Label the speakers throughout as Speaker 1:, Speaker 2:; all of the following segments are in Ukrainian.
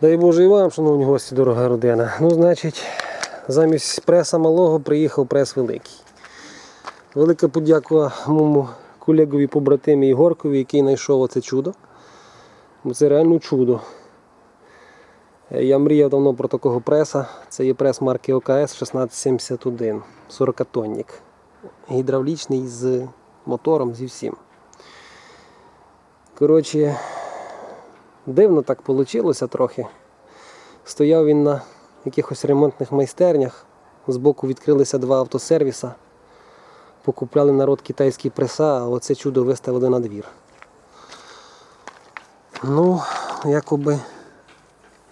Speaker 1: Дай Боже і вам, шановні гості, дорога родина. Ну, значить, замість преса малого приїхав прес великий. Велика подяка моєму колегові побратимі Ігоркові, який знайшов оце чудо. Бо це реально чудо. Я мріяв давно про такого преса. Це є прес марки ОКС 1671, 40-тонник. Гідравлічний з мотором, зі всім. Коротше, дивно так вийшло трохи. Стояв він на якихось ремонтних майстернях. Збоку відкрилися два автосервіса. Покупляли народ китайські преса, а оце чудо виставили на двір. Ну, якоби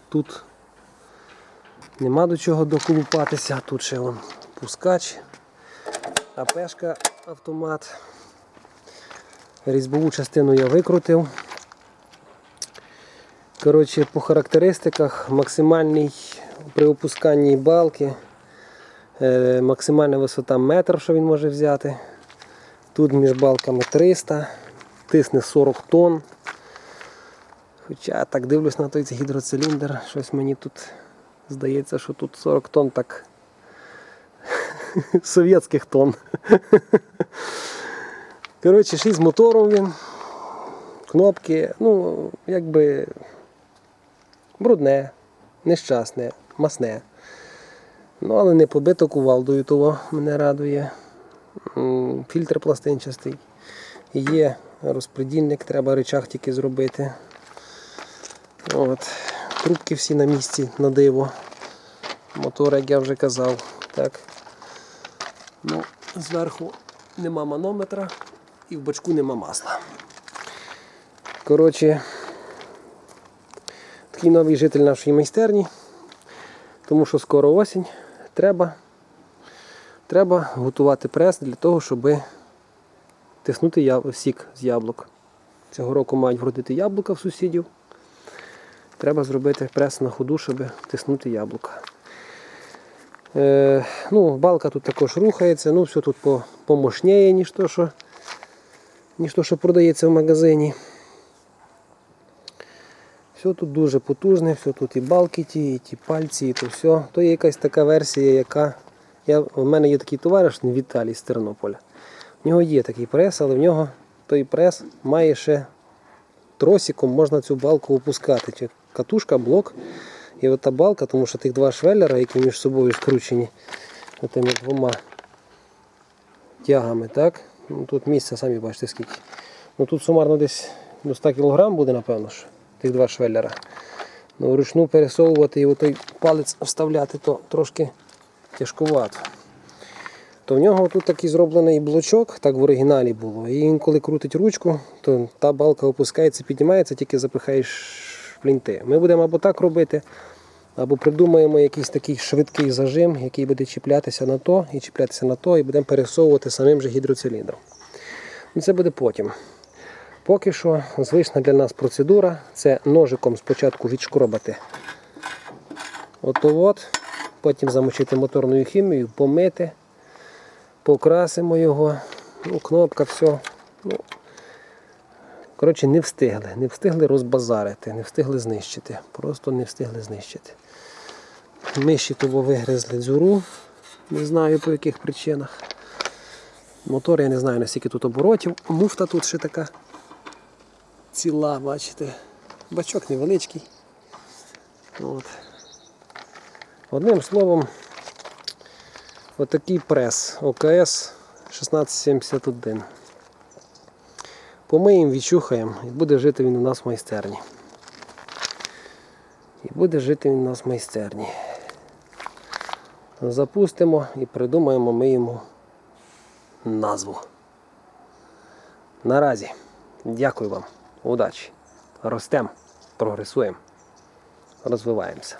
Speaker 1: тут нема до чого доколупатися. Тут ще вон пускач, АПшка автомат. Різьбову частину я викрутив. Коротше, по характеристиках максимальний при опусканні балки, е, максимальна висота метр, що він може взяти. Тут між балками 300, тисне 40 тонн. Хоча так дивлюсь на той гідроциліндр, щось мені тут здається, що тут 40 тонн так совєтських тонн. Коротше, 6 мотором він, кнопки, ну, якби брудне, нещасне, масне. Ну, але не побито кувалдою, того мене радує. Фільтр пластинчастий. Є розпредільник, треба речах тільки зробити. От. Трубки всі на місці на диво. Мотор, як я вже казав. Так. Ну, зверху нема манометра і в бачку нема масла. Коротше, такий новий житель нашої майстерні, тому що скоро осінь. Треба, треба готувати прес для того, щоб тиснути сік з яблук. Цього року мають вродити яблука в сусідів. Треба зробити прес на ходу, щоб тиснути яблука. Е, ну, балка тут також рухається, ну все тут помощніє, ніж то, що, ніж то, що продається в магазині. Все тут дуже потужне, все тут і балки ті, і ті пальці, і то все. То є якась така версія, яка. Я, у мене є такий товариш Віталій з Тернополя. В нього є такий прес, але в нього той прес має ще тросиком можна цю балку опускати. Чи катушка, блок. І ота балка, тому що тих два швеллера, які між собою скручені тими двома тягами, так? Ну, тут місця, самі бачите скільки. Ну тут сумарно десь до 100 кг буде, напевно, ж, тих два швеллера. Ну, вручну пересовувати і отой палець вставляти, то трошки тяжкувато. То в нього тут такий зроблений блочок, так в оригіналі було. І він коли крутить ручку, то та балка опускається, піднімається, тільки запихаєш плінти. Ми будемо або так робити, або придумаємо якийсь такий швидкий зажим, який буде чіплятися на то і чіплятися на то, і будемо пересовувати самим же гідроциліндром. Ну, Це буде потім. Поки що звична для нас процедура це ножиком спочатку відшкробати. От, потім замочити моторною хімією, помити, покрасимо його, ну, кнопка, все. Ну, коротше, не встигли. Не встигли розбазарити, не встигли знищити. Просто не встигли знищити. Миші того вигризли дзюру, не знаю по яких причинах. Мотор я не знаю наскільки тут оборотів. Муфта тут ще така ціла, бачите. Бачок невеличкий. От. Одним словом, отакий прес ОКС 1671. Помиємо, відчухаємо і буде жити він у нас в майстерні. І буде жити він у нас в майстерні. Запустимо і придумаємо ми йому назву. Наразі дякую вам, удачі. Ростемо, прогресуємо, розвиваємося.